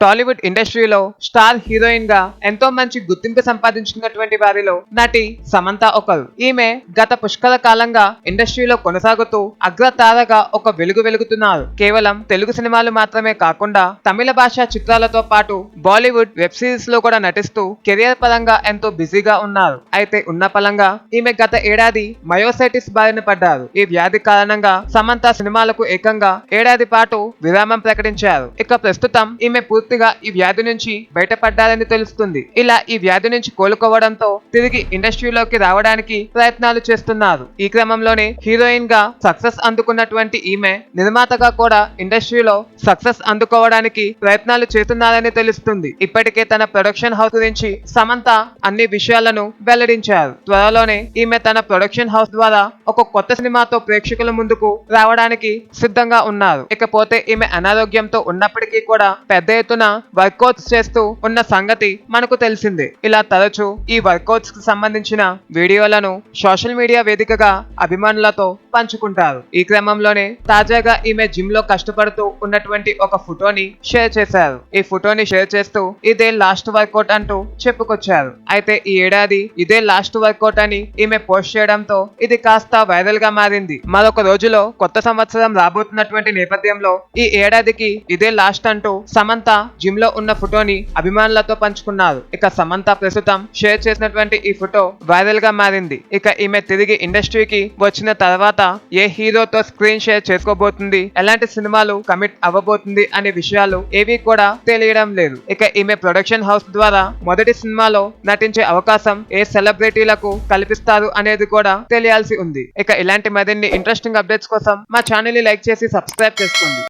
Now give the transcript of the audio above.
టాలీవుడ్ ఇండస్ట్రీలో స్టార్ హీరోయిన్గా ఎంతో మంచి గుర్తింపు సంపాదించుకున్నటువంటి వారిలో నటి సమంత ఒకరు. ఈమె గత పుష్కల కాలంగా ఇండస్ట్రీలో కొనసాగుతూ అగ్రతారగా ఒక వెలుగు వెలుగుతున్నారు. కేవలం తెలుగు సినిమాలు మాత్రమే కాకుండా తమిళ భాషా చిత్రాలతో పాటు బాలీవుడ్ వెబ్ సిరీస్లో కూడా నటిస్తూ కెరియర్ పరంగా ఎంతో బిజీగా ఉన్నారు. అయితే ఉన్న పలంగా ఈమె గత ఏడాది మయోసైటిస్ బారిన పడ్డారు. ఈ వ్యాధి కారణంగా సమంత సినిమాలకు ఏకంగా ఏడాది పాటు విరామం ప్రకటించారు. ఇక ప్రస్తుతం ఈమె పూర్తిగా ఈ వ్యాధి నుంచి బయటపడ్డారని తెలుస్తుంది. ఇలా ఈ వ్యాధి నుంచి కోలుకోవడంతో తిరిగి ఇండస్ట్రీలోకి రావడానికి ప్రయత్నాలు చేస్తున్నారు. ఈ క్రమంలోనే హీరోయిన్గా సక్సెస్ అందుకున్నటువంటి ఈమె నిర్మాతగా కూడా ఇండస్ట్రీలో సక్సెస్ అందుకోవడానికి ప్రయత్నాలు చేస్తున్నారని తెలుస్తుంది. ఇప్పటికే తన ప్రొడక్షన్ హౌస్ గురించి సమంత అన్ని విషయాలను వెల్లడించారు. త్వరలోనే ఈమె తన ప్రొడక్షన్ హౌస్ ద్వారా ఒక కొత్త సినిమాతో ప్రేక్షకుల ముందుకు రావడానికి సిద్ధంగా ఉన్నారు. ఇకపోతే ఈమె అనారోగ్యంతో ఉన్నప్పటికీ కూడా పెద్ద ఎత్తున వర్కౌట్స్ చేస్తూ ఉన్న సంగతి మనకు తెలిసిందే. ఇలా తరచూ ఈ వర్కౌట్స్కి సంబంధించిన వీడియోలను సోషల్ మీడియా వేదికగా అభిమానులతో పంచుకుంటారు. ఈ క్రమంలోనే తాజాగా ఈమె జిమ్లో కష్టపడుతూ ఉన్నటువంటి ఒక ఫోటోని షేర్ చేశారు. ఈ ఫోటోని షేర్ చేస్తూ ఇదే లాస్ట్ వర్కౌట్ అంటూ చెప్పుకొచ్చారు. అయితే ఈ ఏడాది ఇదే లాస్ట్ వర్కౌట్ అని ఈమె పోస్ట్ చేయడంతో ఇది కాస్త వైరల్గా మారింది. మరొక రోజులో కొత్త సంవత్సరం రాబోతున్నటువంటి నేపథ్యంలో ఈ ఏడాదికి ఇదే లాస్ట్ అంటూ సమంత జిమ్లో ఉన్న ఫోటోని అభిమానులతో పంచుకున్నారు. ఇక సమంత ప్రస్తుతం షేర్ చేసినటువంటి ఈ ఫోటో వైరల్గా మారింది. ఇక ఈమె తిరిగి ఇండస్ట్రీకి వచ్చిన తర్వాత ఏ హీరోతో స్క్రీన్ షేర్ చేసుకోబోతుంది ఎలాంటి సినిమాలు కమిట్ అవ్వబోతుంది అనే విషయాలు ఏవి కూడా తెలియడం లేదు. ఇక ఈమె ప్రొడక్షన్ హౌస్ ద్వారా మొదటి సినిమాలో నటించే అవకాశం ఏ సెలబ్రిటీలకు కల్పిస్తారు అనేది కూడా తెలియాల్సి ఉంది. ఇక ఇలాంటి మరిన్ని ఇంట్రెస్టింగ్ అప్డేట్స్ కోసం మా ఛానల్ని లైక్ చేసి సబ్స్క్రైబ్ చేసుకోండి.